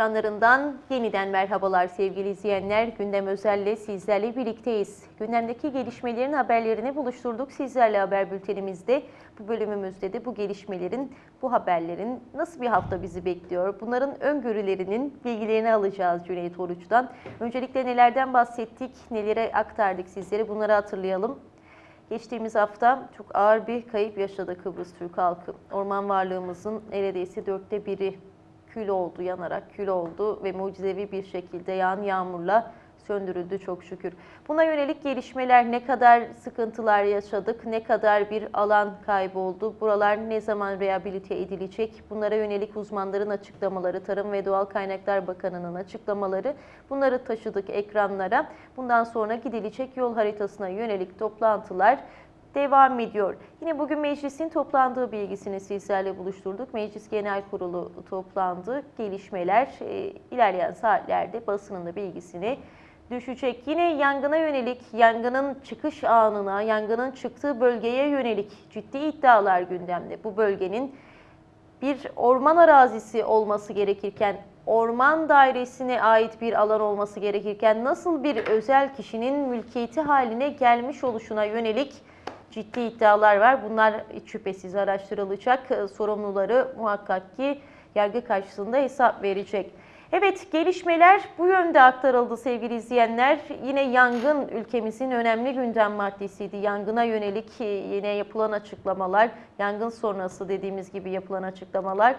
Ekranlarından yeniden merhabalar sevgili izleyenler. Gündem Özel'le sizlerle birlikteyiz. Gündemdeki gelişmelerin haberlerini buluşturduk sizlerle haber bültenimizde. Bu bölümümüzde de bu gelişmelerin, bu haberlerin nasıl bir hafta bizi bekliyor? Bunların öngörülerinin bilgilerini alacağız Cüneyt Oruç'tan. Öncelikle nelerden bahsettik, nelere aktardık sizlere bunları hatırlayalım. Geçtiğimiz hafta çok ağır bir kayıp yaşadı Kıbrıs Türk halkı. Orman varlığımızın neredeyse dörtte biri kül oldu, yanarak kül oldu ve mucizevi bir şekilde yağan yağmurla söndürüldü çok şükür. Buna yönelik gelişmeler ne kadar sıkıntılar yaşadık, ne kadar bir alan kayboldu, buralar ne zaman rehabilite edilecek, bunlara yönelik uzmanların açıklamaları, Tarım ve Doğal Kaynaklar Bakanı'nın açıklamaları bunları taşıdık ekranlara. Bundan sonra gidilecek yol haritasına yönelik toplantılar devam ediyor. Yine bugün meclisin toplandığı bilgisini sizlerle buluşturduk. Meclis Genel Kurulu toplandı. Gelişmeler e, ilerleyen saatlerde basının da bilgisini düşecek. Yine yangına yönelik, yangının çıkış anına, yangının çıktığı bölgeye yönelik ciddi iddialar gündemde. Bu bölgenin bir orman arazisi olması gerekirken, orman dairesine ait bir alan olması gerekirken nasıl bir özel kişinin mülkiyeti haline gelmiş oluşuna yönelik ciddi iddialar var. Bunlar şüphesiz araştırılacak. Ee, Sorumluları muhakkak ki yargı karşısında hesap verecek. Evet gelişmeler bu yönde aktarıldı sevgili izleyenler. Yine yangın ülkemizin önemli gündem maddesiydi. Yangına yönelik e, yine yapılan açıklamalar, yangın sonrası dediğimiz gibi yapılan açıklamalar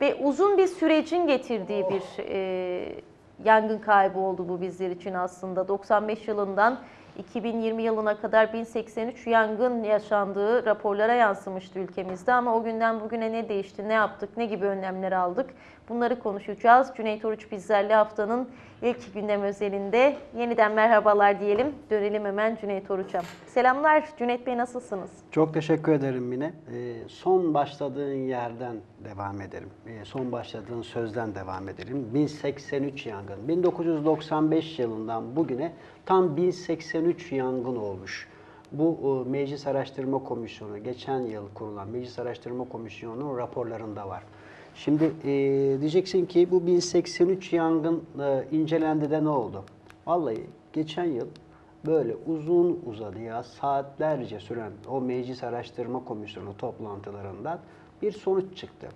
ve uzun bir sürecin getirdiği bir e, yangın kaybı oldu bu bizler için aslında. 95 yılından 2020 yılına kadar 1083 yangın yaşandığı raporlara yansımıştı ülkemizde. Ama o günden bugüne ne değişti, ne yaptık, ne gibi önlemler aldık bunları konuşacağız. Cüneyt Oruç bizlerle haftanın ilk gündem özelinde yeniden merhabalar diyelim. Dönelim hemen Cüneyt Oruç'a. Selamlar Cüneyt Bey nasılsınız? Çok teşekkür ederim Mine. Ee, son başladığın yerden devam ederim. Ee, son başladığın sözden devam edelim. 1083 yangın. 1995 yılından bugüne tam 1083 yangın olmuş. Bu e, Meclis Araştırma Komisyonu, geçen yıl kurulan Meclis Araştırma Komisyonu'nun raporlarında var. Şimdi e, diyeceksin ki bu 1083 yangın e, incelendi de ne oldu? Vallahi geçen yıl böyle uzun uzadıya saatlerce süren o Meclis Araştırma Komisyonu toplantılarından bir sonuç çıktı.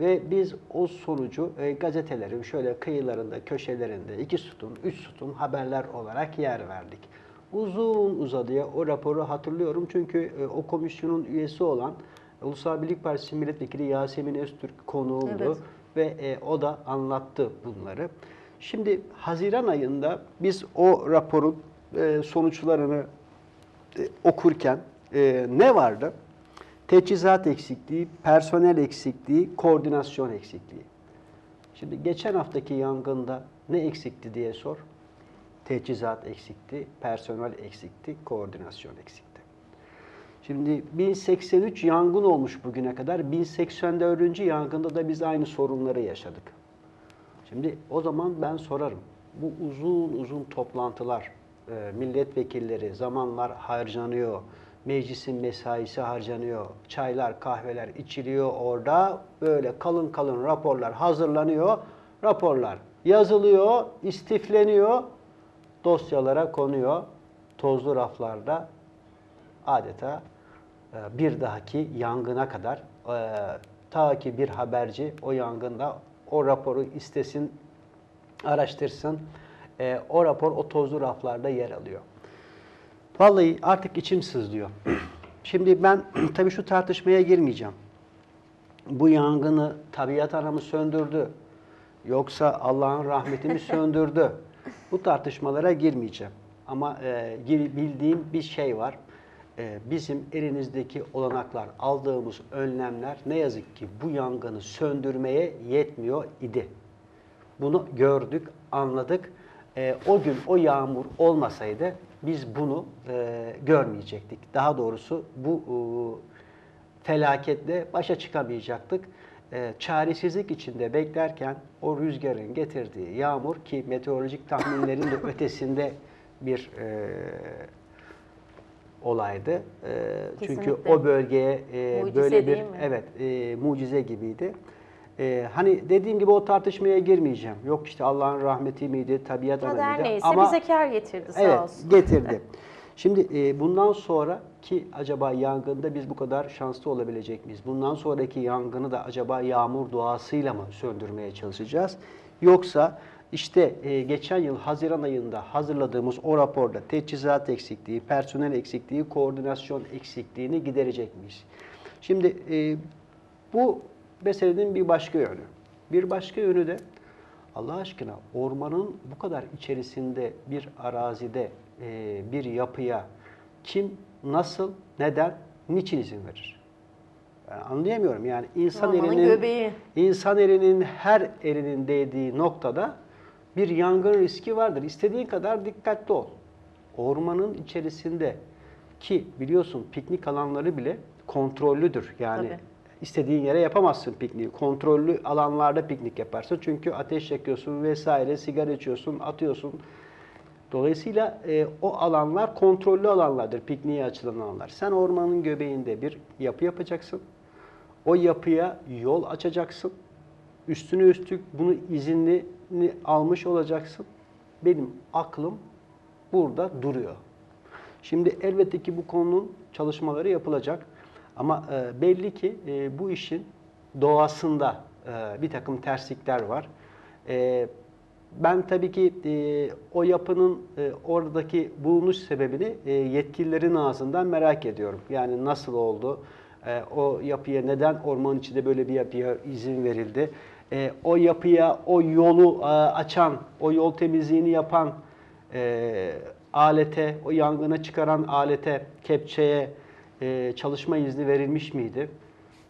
Ve biz o sonucu e, gazetelerin şöyle kıyılarında, köşelerinde iki sütun, üç sütun haberler olarak yer verdik. Uzun uzadıya o raporu hatırlıyorum çünkü e, o komisyonun üyesi olan Ulusal Birlik Partisi Milletvekili Yasemin Öztürk konuğumdu Evet. ve e, o da anlattı bunları. Şimdi Haziran ayında biz o raporun e, sonuçlarını e, okurken e, ne vardı? Teçhizat eksikliği, personel eksikliği, koordinasyon eksikliği. Şimdi geçen haftaki yangında ne eksikti diye sor. Teçhizat eksikti, personel eksikti, koordinasyon eksikti. Şimdi 1083 yangın olmuş bugüne kadar. 1084. yangında da biz aynı sorunları yaşadık. Şimdi o zaman ben sorarım. Bu uzun uzun toplantılar, e, milletvekilleri, zamanlar harcanıyor, meclisin mesaisi harcanıyor, çaylar, kahveler içiliyor orada. Böyle kalın kalın raporlar hazırlanıyor. Raporlar yazılıyor, istifleniyor, dosyalara konuyor. Tozlu raflarda adeta bir dahaki yangına kadar e, ta ki bir haberci o yangında o raporu istesin, araştırsın. E, o rapor o tozlu raflarda yer alıyor. Vallahi artık içim sızlıyor. Şimdi ben tabii şu tartışmaya girmeyeceğim. Bu yangını tabiat anamı söndürdü. Yoksa Allah'ın rahmeti mi söndürdü? Bu tartışmalara girmeyeceğim. Ama e, bildiğim bir şey var. E, bizim elinizdeki olanaklar, aldığımız önlemler ne yazık ki bu yangını söndürmeye yetmiyor idi. Bunu gördük, anladık. E, o gün o yağmur olmasaydı biz bunu e, görmeyecektik. Daha doğrusu bu e, felaketle başa çıkamayacaktık. E, çaresizlik içinde beklerken o rüzgarın getirdiği yağmur ki meteorolojik tahminlerin de ötesinde bir e, olaydı. E, çünkü o bölgeye e, Mucize böyle bir evet e, mucize gibiydi. Ee, hani dediğim gibi o tartışmaya girmeyeceğim. Yok işte Allah'ın rahmeti miydi, tabiat Kader mıydı? neyse Ama bize kar getirdi sağ evet, olsun. getirdi. Şimdi e, bundan sonra ki acaba yangında biz bu kadar şanslı olabilecek miyiz? Bundan sonraki yangını da acaba yağmur duasıyla mı söndürmeye çalışacağız? Yoksa işte e, geçen yıl Haziran ayında hazırladığımız o raporda teçhizat eksikliği, personel eksikliği, koordinasyon eksikliğini giderecek miyiz? Şimdi e, bu meselenin bir başka yönü. Bir başka yönü de Allah aşkına ormanın bu kadar içerisinde bir arazide e, bir yapıya kim, nasıl, neden, niçin izin verir? Ben anlayamıyorum. Yani insan Ormanın elinin göbeği. insan elinin her elinin değdiği noktada bir yangın riski vardır. İstediğin kadar dikkatli ol. Ormanın içerisinde ki biliyorsun piknik alanları bile kontrollüdür. Yani Tabii. istediğin yere yapamazsın pikniği. Kontrollü alanlarda piknik yaparsın. Çünkü ateş yakıyorsun vesaire, sigara içiyorsun, atıyorsun. Dolayısıyla e, o alanlar kontrollü alanlardır, pikniğe açılan alanlar. Sen ormanın göbeğinde bir yapı yapacaksın. O yapıya yol açacaksın. Üstüne üstlük bunu izinli almış olacaksın. Benim aklım burada duruyor. Şimdi elbette ki bu konunun çalışmaları yapılacak. Ama e, belli ki e, bu işin doğasında e, bir takım terslikler var. E, ben tabii ki e, o yapının e, oradaki bulunuş sebebini e, yetkililerin ağzından merak ediyorum. Yani nasıl oldu? E, o yapıya neden ormanın içinde böyle bir yapıya izin verildi? E, o yapıya o yolu e, açan, o yol temizliğini yapan e, alete, o yangına çıkaran alete, kepçeye e, çalışma izni verilmiş miydi?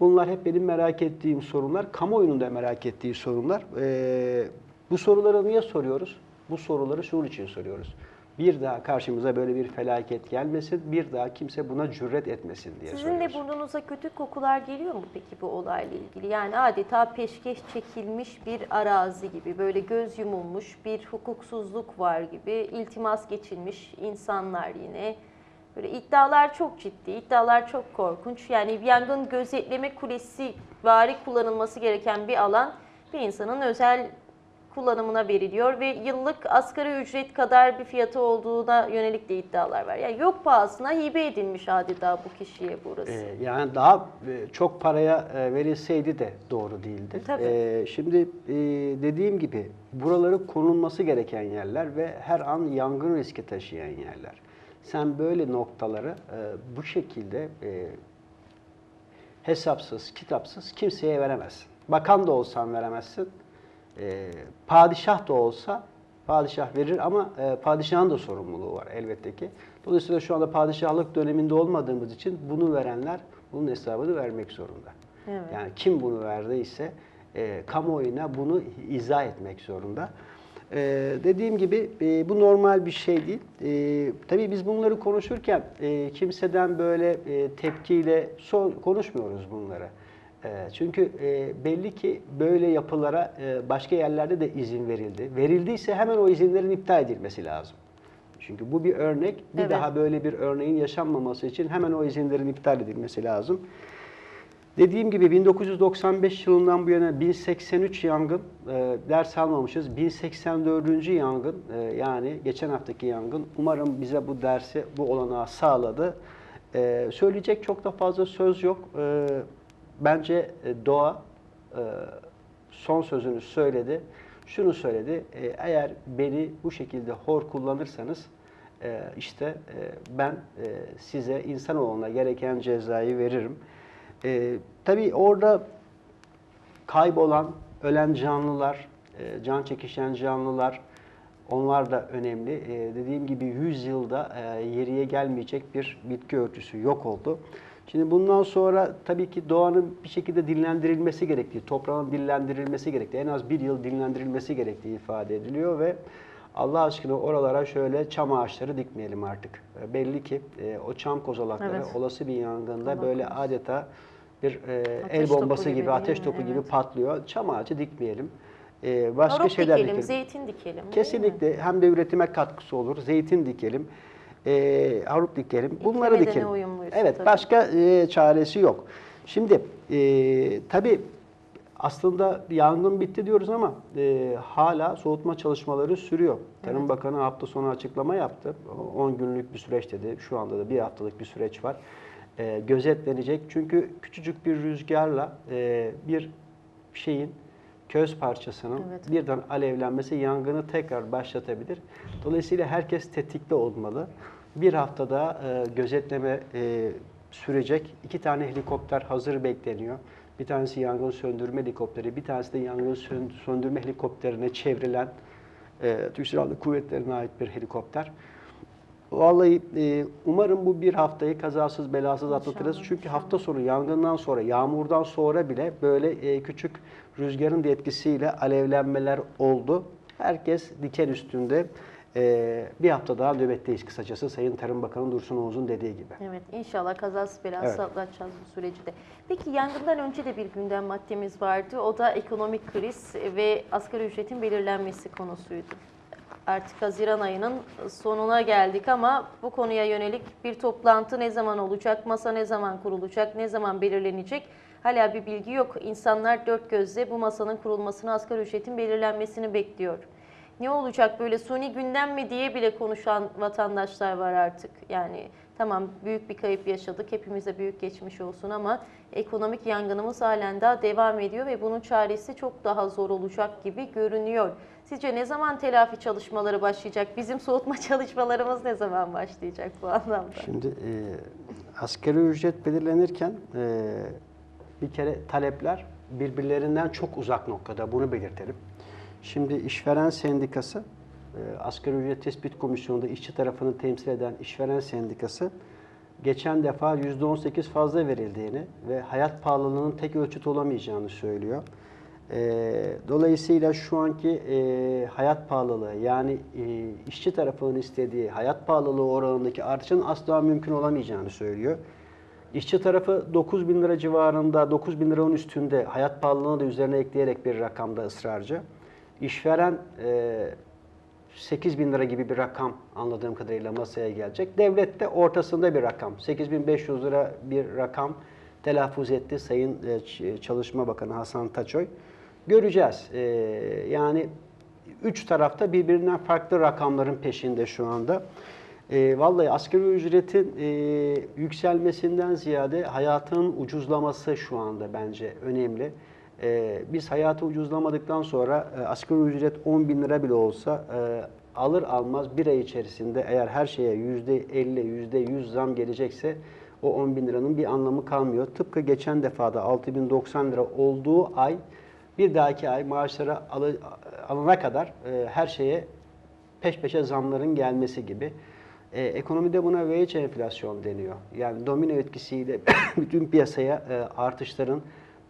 Bunlar hep benim merak ettiğim sorunlar. Kamuoyunun da merak ettiği sorunlar. E, bu soruları niye soruyoruz? Bu soruları şunun için soruyoruz. Bir daha karşımıza böyle bir felaket gelmesin, bir daha kimse buna cüret etmesin diye Sizin de soruyoruz. burnunuza kötü kokular geliyor mu peki bu olayla ilgili? Yani adeta peşkeş çekilmiş bir arazi gibi, böyle göz yumulmuş bir hukuksuzluk var gibi, iltimas geçilmiş insanlar yine. Böyle iddialar çok ciddi, iddialar çok korkunç. Yani bir yangın gözetleme kulesi vari kullanılması gereken bir alan bir insanın özel kullanımına veriliyor ve yıllık asgari ücret kadar bir fiyatı olduğuna yönelik de iddialar var. Yani yok pahasına hibe edilmiş adeta bu kişiye burası. Ee, yani daha e, çok paraya e, verilseydi de doğru değildi. Tabii. Ee, şimdi e, dediğim gibi buraları korunması gereken yerler ve her an yangın riski taşıyan yerler. Sen böyle noktaları bu şekilde hesapsız, kitapsız kimseye veremezsin. Bakan da olsan veremezsin. E, padişah da olsa padişah verir ama e, padişahın da sorumluluğu var elbette ki. Dolayısıyla şu anda padişahlık döneminde olmadığımız için bunu verenler bunun hesabını vermek zorunda. Evet. Yani kim bunu verdiyse e, kamuoyuna bunu izah etmek zorunda. E, dediğim gibi e, bu normal bir şey değil. E, tabii biz bunları konuşurken e, kimseden böyle e, tepkiyle so- konuşmuyoruz bunları. E, çünkü e, belli ki böyle yapılara e, başka yerlerde de izin verildi. Verildiyse hemen o izinlerin iptal edilmesi lazım. Çünkü bu bir örnek. Bir Evet. daha böyle bir örneğin yaşanmaması için hemen o izinlerin iptal edilmesi lazım. Dediğim gibi 1995 yılından bu yana 1083 yangın e, ders almamışız. 1084. yangın e, yani geçen haftaki yangın umarım bize bu dersi bu olanağı sağladı. E, söyleyecek çok da fazla söz yok. E, bence e, doğa e, son sözünü söyledi. Şunu söyledi. e, eğer beni bu şekilde hor kullanırsanız işte ben size insanoğluna gereken cezayı veririm. Tabii orada kaybolan, ölen canlılar, can çekişen canlılar, onlar da önemli. Dediğim gibi 100 yılda yeriye gelmeyecek bir bitki örtüsü yok oldu. Şimdi bundan sonra tabii ki doğanın bir şekilde dinlendirilmesi gerektiği, toprağın dinlendirilmesi gerektiği, en az bir yıl dinlendirilmesi gerektiği ifade ediliyor ve Allah aşkına oralara şöyle çam ağaçları dikmeyelim artık. E, belli ki e, o çam kozalakları Evet. olası bir yangında Allah böyle korusun. adeta bir e, el Ateş bombası gibi gibi, ateş topu gibi Evet. patlıyor. Çam ağacı dikmeyelim. E, başka Marok şeyler dikelim, dikelim. zeytin dikelim. Kesinlikle hem de üretime katkısı olur. Zeytin dikelim, e, harup dikelim. Bunları İklimle de dikelim. uyumluyuz Evet, tabii. başka e, çaresi yok. Şimdi e, tabii aslında yangın bitti diyoruz ama e, hala soğutma çalışmaları sürüyor. Tarım Bakanı hafta sonu açıklama yaptı. 10 günlük bir süreç dedi. Şu anda da bir haftalık bir süreç var. E, gözetlenecek. Çünkü küçücük bir rüzgarla e, bir şeyin köz parçasının Evet. birden alevlenmesi yangını tekrar başlatabilir. Dolayısıyla herkes tetikte olmalı. Bir haftada e, gözetleme e, sürecek. İki tane helikopter hazır bekleniyor. Bir tanesi yangın söndürme helikopteri, bir tanesi de yangın sön- söndürme helikopterine çevrilen e, Türk Silahlı Kuvvetleri'ne ait bir helikopter. Vallahi e, umarım bu bir haftayı kazasız belasız atlatırız. İnşallah, Çünkü inşallah. hafta sonu yangından sonra, yağmurdan sonra bile böyle e, küçük rüzgarın da etkisiyle alevlenmeler oldu. Herkes diken üstünde. E, bir hafta daha nöbetteyiz kısacası Sayın Tarım Bakanı Dursun Oğuz'un dediği gibi. Evet inşallah kazasız belasız Evet. atlatacağız bu süreci de. Peki yangından önce de bir gündem maddemiz vardı. O da ekonomik kriz ve asgari ücretin belirlenmesi konusuydu. Artık Haziran ayının sonuna geldik ama bu konuya yönelik bir toplantı ne zaman olacak, masa ne zaman kurulacak, ne zaman belirlenecek hala bir bilgi yok. İnsanlar dört gözle bu masanın kurulmasını, asgari ücretin belirlenmesini bekliyor. Ne olacak böyle suni gündem mi diye bile konuşan vatandaşlar var artık. Yani tamam büyük bir kayıp yaşadık, hepimize büyük geçmiş olsun ama ekonomik yangınımız halen daha devam ediyor ve bunun çaresi çok daha zor olacak gibi görünüyor. Sizce ne zaman telafi çalışmaları başlayacak? Bizim soğutma çalışmalarımız ne zaman başlayacak bu anlamda? Şimdi e, asgari ücret belirlenirken e, bir kere talepler birbirlerinden çok uzak noktada bunu belirtelim. Şimdi işveren sendikası, e, asgari ücret tespit komisyonunda işçi tarafını temsil eden işveren sendikası geçen defa %18 fazla verildiğini ve hayat pahalılığının tek ölçüt olamayacağını söylüyor. E, dolayısıyla şu anki e, hayat pahalılığı yani e, işçi tarafının istediği hayat pahalılığı oranındaki artışın asla mümkün olamayacağını söylüyor. İşçi tarafı 9 bin lira civarında, 9 bin liranın üstünde hayat pahalılığını da üzerine ekleyerek bir rakamda ısrarcı. İşveren 8 bin lira gibi bir rakam anladığım kadarıyla masaya gelecek. Devlet de ortasında bir rakam. 8500 lira bir rakam telaffuz etti Sayın e, Ç- Çalışma Bakanı Hasan Taçoy. Göreceğiz. E, yani üç tarafta birbirinden farklı rakamların peşinde şu anda. E, vallahi asgari ücretin e, yükselmesinden ziyade hayatın ucuzlaması şu anda bence önemli. E, biz hayatı ucuzlamadıktan sonra e, asgari ücret 10 bin lira bile olsa e, alır almaz bir ay içerisinde eğer her şeye yüzde 50, yüzde 100 zam gelecekse o 10 bin liranın bir anlamı kalmıyor. Tıpkı geçen defada 6090 lira olduğu ay bir dahaki ay maaşlara alı- alana kadar e, her şeye peş peşe zamların gelmesi gibi. E, ekonomide buna wage enflasyon deniyor. Yani domino etkisiyle bütün piyasaya e, artışların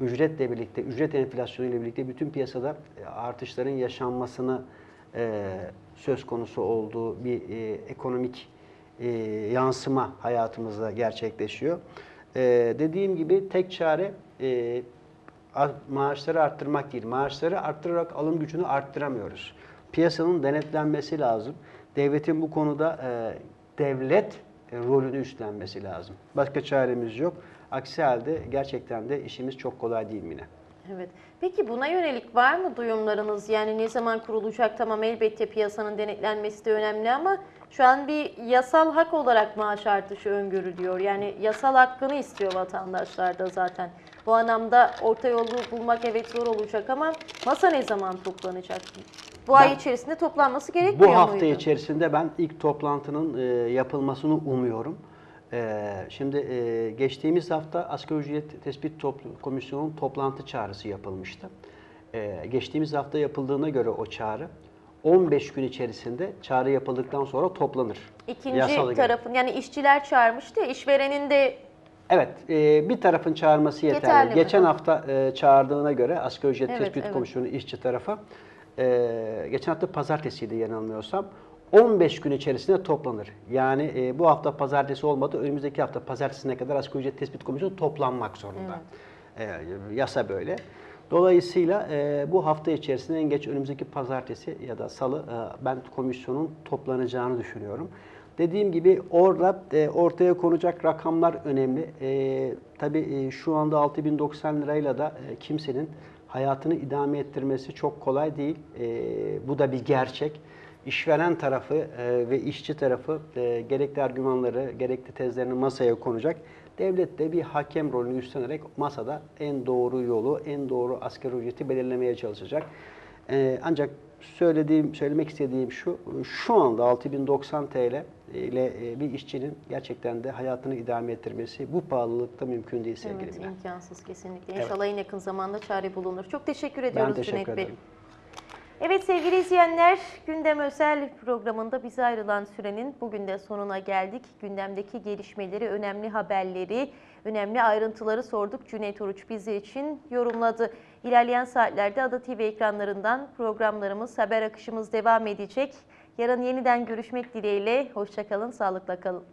ücretle birlikte, ücret enflasyonu ile birlikte bütün piyasada e, artışların yaşanmasını e, söz konusu olduğu bir e, ekonomik yansıma hayatımızda gerçekleşiyor. Dediğim gibi tek çare maaşları arttırmak değil. Maaşları arttırarak alım gücünü arttıramıyoruz. Piyasanın denetlenmesi lazım. Devletin bu konuda e, devlet rolünü üstlenmesi lazım. Başka çaremiz yok. Aksi halde gerçekten de işimiz çok kolay değil Mine. Evet. Peki buna yönelik var mı duyumlarınız? Yani ne zaman kurulacak? Tamam elbette piyasanın denetlenmesi de önemli ama şu an bir yasal hak olarak maaş artışı öngörülüyor. Yani yasal hakkını istiyor vatandaşlar da zaten. Bu anlamda orta yolu bulmak evet zor olacak ama masa ne zaman toplanacak? Bu ay Ben- içerisinde toplanması gerekmiyor Bu hafta muydu? içerisinde ben ilk toplantının e, yapılmasını umuyorum. E, şimdi e, geçtiğimiz hafta Asgari Ücret Tespit Topl- Komisyonu'nun toplantı çağrısı yapılmıştı. E, geçtiğimiz hafta yapıldığına göre o çağrı 15 gün içerisinde çağrı yapıldıktan sonra toplanır. İkinci Yasal göre. tarafın yani işçiler çağırmıştı, işverenin de Evet, e, bir tarafın çağırması yeterli. Yeterli mi? Geçen Hı. hafta e, çağırdığına göre Asgari Ücret Evet, Tespit evet. Komisyonu işçi tarafı, e, geçen hafta pazartesiydi yanılmıyorsam, 15 gün içerisinde toplanır. Yani e, bu hafta pazartesi olmadı, önümüzdeki hafta pazartesine kadar Asgari Ücret Tespit Komisyonu toplanmak zorunda. E, yasa böyle. Dolayısıyla e, bu hafta içerisinde en geç önümüzdeki pazartesi ya da salı e, ben komisyonun toplanacağını düşünüyorum. Dediğim gibi orada e, ortaya konacak rakamlar önemli. E, tabii e, şu anda 6090 lirayla da e, kimsenin hayatını idame ettirmesi çok kolay değil. E, bu da bir gerçek. İşveren tarafı e, ve işçi tarafı e, gerekli argümanları, gerekli tezlerini masaya konacak. Devlet de bir hakem rolünü üstlenerek masada en doğru yolu, en doğru asgari ücreti belirlemeye çalışacak. Ee, ancak söylediğim, söylemek istediğim şu, şu anda 6090 TL ile e, bir işçinin gerçekten de hayatını idame ettirmesi bu pahalılıkta mümkün değil sevgili Evet, Bilal. imkansız kesinlikle. Evet. İnşallah en yakın zamanda çare bulunur. Çok teşekkür ediyoruz teşekkür Cüneyt Bey. ederim. Evet sevgili izleyenler, Gündem Özel programında bize ayrılan sürenin bugün de sonuna geldik. Gündemdeki gelişmeleri, önemli haberleri, önemli ayrıntıları sorduk. Cüneyt Oruç bizi için yorumladı. İlerleyen saatlerde Ada TV ekranlarından programlarımız, haber akışımız devam edecek. Yarın yeniden görüşmek dileğiyle. Hoşçakalın, sağlıkla kalın.